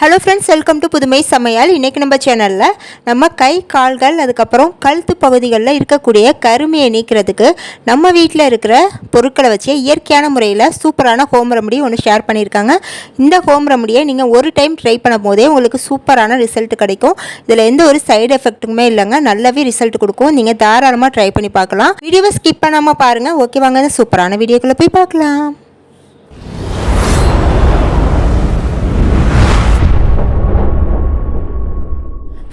Hello friends welcome to புதுமை சமையல் இன்றைக்கி நம்ம சேனலில் நம்ம கை கால்கள் அதுக்கப்புறம் கழுத்து பகுதிகளில் இருக்கக்கூடிய கருமையை நீக்கிறதுக்கு நம்ம வீட்டில் இருக்கிற பொருட்களை வச்சு இயற்கையான முறையில் சூப்பரான ஹோம் ரெமடி ஒன்று ஷேர் பண்ணியிருக்காங்க. இந்த ஹோம் ரெமடியை நீங்கள் ஒரு டைம் ட்ரை பண்ணும் போதே உங்களுக்கு சூப்பரான ரிசல்ட் கிடைக்கும். இதில் எந்த ஒரு சைடு எஃபெக்ட்டுமே இல்லைங்க. நல்லாவே ரிசல்ட் கொடுக்கும். நீங்கள் தாராளமாக ட்ரை பண்ணி பார்க்கலாம். வீடியோவை ஸ்கிப் பண்ணாமல் பாருங்கள் ஓகே வாங்க சூப்பரான வீடியோக்குள்ளே போய் பார்க்கலாம்.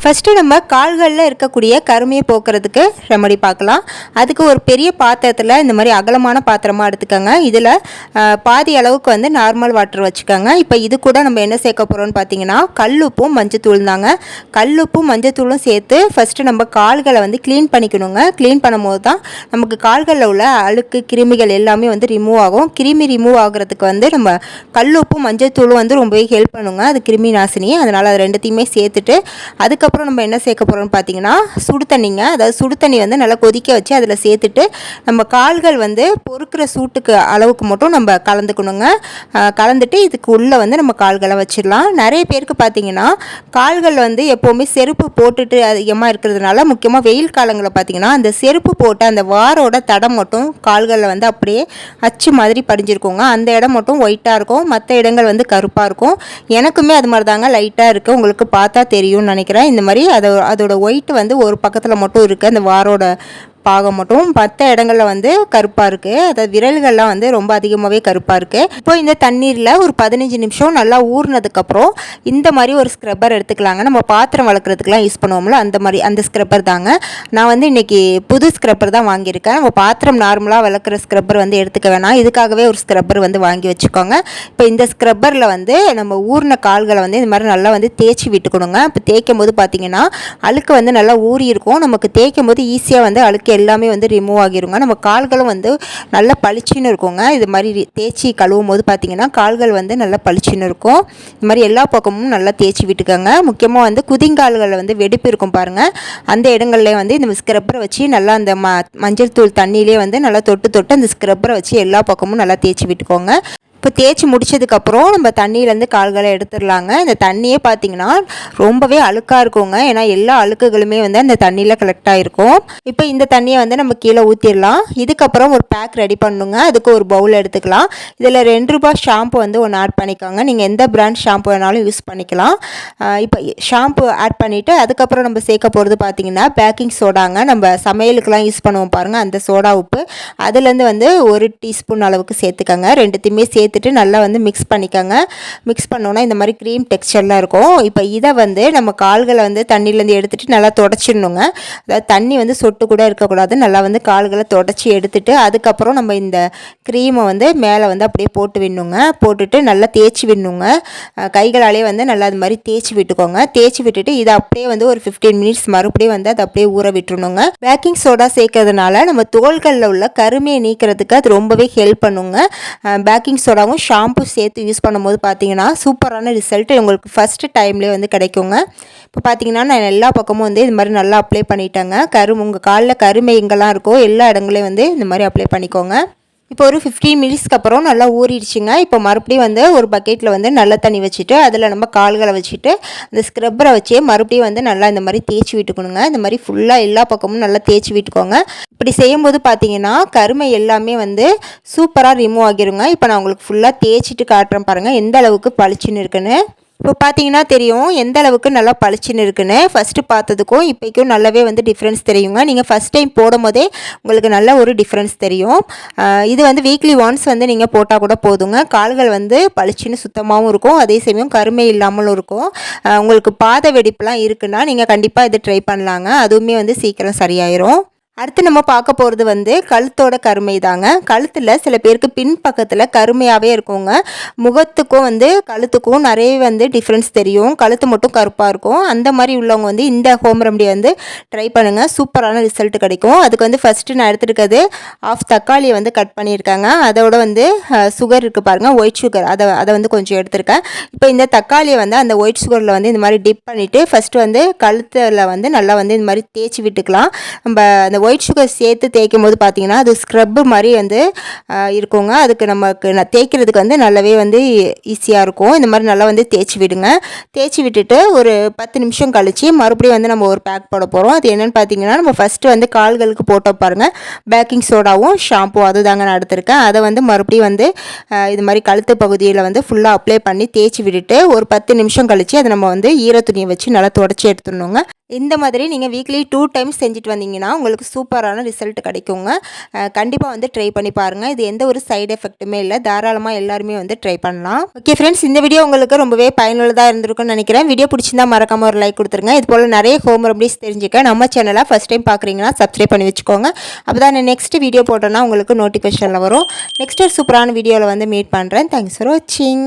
ஃபஸ்ட்டு நம்ம கால்களில் இருக்கக்கூடிய கருமையை போக்குறதுக்கு ரெமடி பார்க்கலாம். அதுக்கு ஒரு பெரிய பாத்திரத்தில் இந்த மாதிரி அகலமான பாத்திரமாக எடுத்துக்கோங்க. இதில் பாதி அளவுக்கு வந்து நார்மல் வாட்டர் வச்சுக்கோங்க. இப்போ இது கூட நம்ம என்ன சேர்க்க போகிறோம்னு பார்த்தீங்கன்னா கல்லுப்பும் மஞ்சத்தூள் தாங்க. கல்லுப்பும் மஞ்சத்தூளும் சேர்த்து ஃபஸ்ட்டு நம்ம கால்களை வந்து க்ளீன் பண்ணிக்கணுங்க. க்ளீன் பண்ணும்போது தான் நமக்கு கால்களில் உள்ள அழுக்கு கிருமிகள் எல்லாமே வந்து ரிமூவ் ஆகும். கிருமி ரிமூவ் ஆகுறதுக்கு வந்து நம்ம கல்லுப்பும் மஞ்சத்தூளும் வந்து ரொம்பவே ஹெல்ப் பண்ணுங்க. அது கிருமி நாசினி. அதனால் அது ரெண்டுத்தையுமே சேர்த்துட்டு அதுக்கப்புறம் அதுக்கப்புறம் நம்ம என்ன சேர்க்க போகிறோம்னு பார்த்தீங்கன்னா சுடு தண்ணிங்க. அதாவது சுடு தண்ணி வந்து நல்லா கொதிக்க வச்சு அதில் சேர்த்துட்டு நம்ம கால்கள் வந்து பொறுக்கிற சூட்டுக்கு அளவுக்கு மட்டும் நம்ம கலந்துக்கணுங்க. கலந்துட்டு இதுக்கு உள்ளே வந்து நம்ம கால்களை வச்சிடலாம். நிறைய பேருக்கு பார்த்தீங்கன்னா கால்கள் வந்து எப்போவுமே செருப்பு போட்டுட்டு அதிகமாக இருக்கிறதுனால முக்கியமாக வெயில் காலங்களில் பார்த்தீங்கன்னா அந்த செருப்பு போட்ட அந்த வாரோட தடம் மட்டும் கால்களில் வந்து அப்படியே அச்சு மாதிரி படிஞ்சிருக்கோங்க. அந்த இடம் மட்டும் ஒயிட்டாக இருக்கும். மற்ற இடங்கள் வந்து கருப்பாக இருக்கும். எனக்குமே அது மாதிரி தாங்க லைட்டாக இருக்குது உங்களுக்கு பார்த்தா தெரியும்னு நினைக்கிறேன். இந்த மாதிரி அதை அதோட ஒயிட் வந்து ஒரு பக்கத்தில் மட்டும் இருக்குது அந்த வாரோட பாகம் மட்டும். மற்ற இடங்களில் வந்து கருப்பாக இருக்குது அதாவது விரல்கள்லாம் வந்து ரொம்ப அதிகமாகவே கருப்பாக இருக்குது இப்போ இந்த தண்ணீரில் ஒரு பதினஞ்சு நிமிஷம் நல்லா ஊறினதுக்கப்புறம் இந்த மாதிரி ஒரு ஸ்க்ரப்பர் எடுத்துக்கலாங்க. நம்ம பாத்திரம் வளர்க்குறதுக்குலாம் யூஸ் பண்ணுவோம்ல அந்த மாதிரி அந்த ஸ்க்ரப்பர் தாங்க. நான் வந்து இன்றைக்கி புது ஸ்க்ரப்பர் தான் வாங்கியிருக்கேன். நம்ம பாத்திரம் நார்மலாக வளர்க்குற ஸ்க்ரப்பர் வந்து எடுத்துக்க வேணாம். இதுக்காகவே ஒரு ஸ்க்ரப்பர் வந்து வாங்கி வச்சுக்கோங்க. இப்போ இந்த ஸ்க்ரப்பரில் வந்து நம்ம ஊறின கால்களை வந்து இந்த மாதிரி நல்லா வந்து தேய்ச்சி விட்டுக்கணுங்க. இப்போ தேய்க்கும் போது பார்த்தீங்கன்னா அழுக்கு வந்து நல்லா ஊறி இருக்கும். நமக்கு தேய்க்கும் போது ஈஸியாக வந்து அழுக்கு எல்லாமே வந்து ரிமூவ் ஆகிருங்க. நம்ம கால்களும் வந்து நல்லா பளிச்சுன்னு இருக்குங்க. இது மாதிரி தேய்ச்சி கழுவும் போது பார்த்திங்கன்னா கால்கள் வந்து நல்லா பளிச்சுன்னு இருக்கும். இது மாதிரி எல்லா பக்கமும் நல்லா தேய்ச்சி விட்டுக்கோங்க. முக்கியமாக வந்து குதிங்கால்களில் வந்து வெடிப்பு இருக்கும் பாருங்கள் அந்த இடங்கள்லேயே வந்து இந்த ஸ்க்ரப்பரை வச்சு நல்லா அந்த ம மஞ்சள் தூள் தண்ணியிலே வந்து நல்லா தொட்டு தொட்டு அந்த ஸ்க்ரப்பரை வச்சு எல்லா பக்கமும் நல்லா தேய்ச்சி விட்டுக்கோங்க. இப்போ தேய்ச்சி முடிச்சதுக்கப்புறம் நம்ம தண்ணியிலேருந்து கால்களை எடுத்துடலாங்க. இந்த தண்ணியே பார்த்தீங்கன்னா ரொம்பவே அழுக்காக இருக்குங்க. ஏன்னா எல்லா அழுக்குகளுமே வந்து அந்த தண்ணியில் கலெக்ட் ஆகிருக்கும் இப்போ இந்த தண்ணியை வந்து நம்ம கீழே ஊற்றிடலாம் இதுக்கப்புறம் ஒரு பேக் ரெடி பண்ணுங்க. அதுக்கு ஒரு பவுல் எடுத்துக்கலாம். இதில் ரெண்டு ரூபாய் ஷாம்பு வந்து ஒன்று ஆட் பண்ணிக்கோங்க. நீங்கள் எந்த பிராண்ட் ஷாம்பு வேணாலும் யூஸ் பண்ணிக்கலாம். இப்போ ஷாம்பு ஆட் பண்ணிவிட்டு அதுக்கப்புறம் நம்ம சேர்க்க போகிறது பார்த்தீங்கன்னா பேக்கிங் சோடாங்க. நம்ம சமையலுக்கெலாம் யூஸ் பண்ணுவோம் பாருங்கள் அந்த சோடா உப்பு. அதுலேருந்து வந்து ஒரு டீஸ்பூன் அளவுக்கு சேர்த்துக்கோங்க. ரெண்டுத்தையுமே சேர்த்து சேர்த்துட்டு நல்லா வந்து மிக்ஸ் பண்ணிக்கோங்க. மிக்ஸ் பண்ணோன்னா இந்த மாதிரி க்ரீம் டெக்ஸ்டர்லாம் இருக்கும். இப்போ இதை வந்து நம்ம கால்களை வந்து தண்ணியிலேருந்து எடுத்துகிட்டு நல்லா தொடச்சிடணுங்க. அதாவது தண்ணி வந்து சொட்டு கூட இருக்கக்கூடாது. நல்லா வந்து கால்களை தொடச்சி எடுத்துட்டு அதுக்கப்புறம் நம்ம இந்த க்ரீமை வந்து மேலே வந்து அப்படியே போட்டு விடணுங்க. போட்டுட்டு நல்லா தேய்ச்சி விடணுங்க. கைகளாலே வந்து நல்லா அது மாதிரி தேய்ச்சி விட்டுக்கோங்க. தேய்ச்சி விட்டுட்டு இதை அப்படியே வந்து ஒரு ஃபிஃப்டீன் மினிட்ஸ் மறுபடியும் வந்து அதை அப்படியே ஊற விட்டுருணுங்க பேக்கிங் சோடா சேர்க்கறதுனால நம்ம தோள்களில் உள்ள கருமையை நீக்கிறதுக்கு அது ரொம்பவே ஹெல்ப் பண்ணுங்க. பேக்கிங் சோடா சோடாவும் ஷாம்பு சேர்த்து யூஸ் பண்ணும்போது பார்த்தீங்கன்னா சூப்பரான ரிசல்ட் உங்களுக்கு ஃபஸ்ட்டு டைம்லேயே வந்து கிடைக்குங்க. இப்போ பார்த்தீங்கன்னா நான் எல்லா பக்கமும் வந்து இது மாதிரி நல்லா அப்ளை பண்ணிட்டேங்க. கரு உங்கள் காலில் கருமை எங்கெல்லாம் இருக்கோ எல்லா இடங்களையும் வந்து இந்த மாதிரி அப்ளை பண்ணிக்கோங்க. இப்போ ஒரு ஃபிஃப்டீன் மினிட்ஸ்க்கு அப்புறம் நல்லா ஊறிடுச்சுங்க. இப்போ மறுபடியும் வந்து ஒரு பக்கெட்டில் வந்து நல்ல தண்ணி வச்சுட்டு அதில் நம்ம கால்களை வச்சுட்டு அந்த ஸ்க்ரப்பரை வச்சே மறுபடியும் வந்து நல்லா இந்த மாதிரி தேய்ச்சி விட்டுக்கணுங்க. இந்த மாதிரி ஃபுல்லாக எல்லா பக்கமும் நல்லா தேய்ச்சி விட்டுக்கோங்க. இப்படி செய்யும்போது பார்த்தீங்கன்னா கருமை எல்லாமே வந்து சூப்பராக ரிமூவ் ஆகிருங்க. இப்போ நான் உங்களுக்கு ஃபுல்லாக தேய்ச்சிட்டு காட்டுறேன் பாருங்கள் எந்த அளவுக்கு பளிச்சுன்னு இருக்குன்னு. இப்போ பார்த்தீங்கன்னா தெரியும் எந்த அளவுக்கு நல்லா பளிச்சுன்னு இருக்குன்னு. ஃபஸ்ட்டு பார்த்ததுக்கும் இப்போக்கும் நல்லாவே வந்து டிஃப்ரென்ஸ் தெரியுங்க. நீங்கள் ஃபஸ்ட் டைம் போடும் போதே உங்களுக்கு நல்ல ஒரு டிஃப்ரென்ஸ் தெரியும். இது வந்து வீக்லி ஒன்ஸ் வந்து நீங்கள் போட்டால் கூட போதுங்க. கால்கள் வந்து பளிச்சுன்னு சுத்தமாகவும் இருக்கும். அதே சமயம் கருமை இல்லாமலும் இருக்கும். உங்களுக்கு பாத வெடிப்புலாம் இருக்குன்னா நீங்கள் கண்டிப்பாக இது ட்ரை பண்ணலாங்க. அதுவுமே வந்து சீக்கிரம் சரியாயிரும். அடுத்து நம்ம பார்க்க போகிறது வந்து கழுத்தோட கருமை தாங்க கழுத்தில் சில பேருக்கு பின் பக்கத்தில் கருமையாகவே இருக்குங்க. முகத்துக்கும் வந்து கழுத்துக்கும் நிறைய வந்து டிஃப்ரென்ஸ் தெரியும். கழுத்து மட்டும் கருப்பாக இருக்கும். அந்த மாதிரி உள்ளவங்க வந்து இந்த ஹோம் ரெமடி வந்து ட்ரை பண்ணுங்கள் சூப்பரான ரிசல்ட் கிடைக்கும். அதுக்கு வந்து ஃபஸ்ட்டு நான் எடுத்துருக்கிறது ஆஃப் தக்காளியை வந்து கட் பண்ணியிருக்காங்க. அதோட வந்து சுகர் இருக்குது பாருங்கள் ஒயிட் சுகர் அதை அதை வந்து கொஞ்சம் எடுத்திருக்கேன். இப்போ இந்த தக்காளியை வந்து அந்த ஒயிட் சுகரில் வந்து இந்த மாதிரி டிப் பண்ணிவிட்டு ஃபஸ்ட்டு வந்து கழுத்தில் வந்து நல்லா வந்து இந்த மாதிரி தேய்ச்சி விட்டுக்கலாம். நம்ம அந்த ஒயிட் சுகர் சேர்த்து தேய்க்கும் போது பார்த்தீங்கன்னா அது ஸ்க்ரப்பு மாதிரி வந்து இருக்குங்க. அதுக்கு நமக்கு நான் தேய்க்கிறதுக்கு வந்து நல்லாவே வந்து ஈஸியாக இருக்கும். இந்த மாதிரி நல்லா வந்து தேய்ச்சி விடுங்க. தேய்ச்சி விட்டுட்டு ஒரு பத்து நிமிஷம் கழித்து மறுபடியும் வந்து நம்ம ஒரு பேக் போட போகிறோம் அது என்னென்னு பார்த்தீங்கன்னா நம்ம ஃபஸ்ட்டு வந்து கால்களுக்கு போட்டோம் பாருங்கள் பேக்கிங் சோடாவும் ஷாம்பு அதுதாங்க நான் எடுத்திருக்கேன். அதை வந்து மறுபடியும் வந்து இது மாதிரி கழுத்து பகுதியில் வந்து ஃபுல்லாக அப்ளை பண்ணி தேய்ச்சி விட்டுட்டு ஒரு பத்து நிமிஷம் கழித்து அதை நம்ம வந்து ஈர துணியை வச்சு நல்லா தொடச்சி எடுத்துடணுங்க. இந்த மாதிரி நீங்கள் வீக்லி டூ டைம்ஸ் செஞ்சுட்டு வந்தீங்கன்னா உங்களுக்கு சூப்பரான ரிசல்ட் கிடைக்குங்க. கண்டிப்பாக வந்து ட்ரை பண்ணி பாருங்கள் இது எந்த ஒரு சைடு எஃபெக்ட்டுமே இல்லை. தாராளமாக எல்லாருமே வந்து ட்ரை பண்ணலாம். ஓகே ஃப்ரெண்ட்ஸ் இந்த வீடியோ உங்களுக்கு ரொம்பவே பயனுள்ளதாக இருந்திருக்கும்னு நினைக்கிறேன். வீடியோ பிடிச்சிருந்தா மறக்காமல் ஒரு லைக் கொடுத்துருங்க. இது போல் நிறைய ஹோம் ரெமடிஸ் தெரிஞ்சுக்க நம்ம சேனலை ஃபஸ்ட் டைம் பார்க்குறீங்கன்னா சப்ஸ்கிரைப் பண்ணி வச்சுக்கோங்க. அப்போ தான் நெக்ஸ்ட் வீடியோ போட்டோன்னா உங்களுக்கு நோட்டிஃபிகேஷனில் வரும். நெக்ஸ்ட் ஒரு சூப்பரான வீடியோவில் வந்து மீட் பண்ணுறேன் தேங்க்ஸ் ஃபார் வாட்சிங்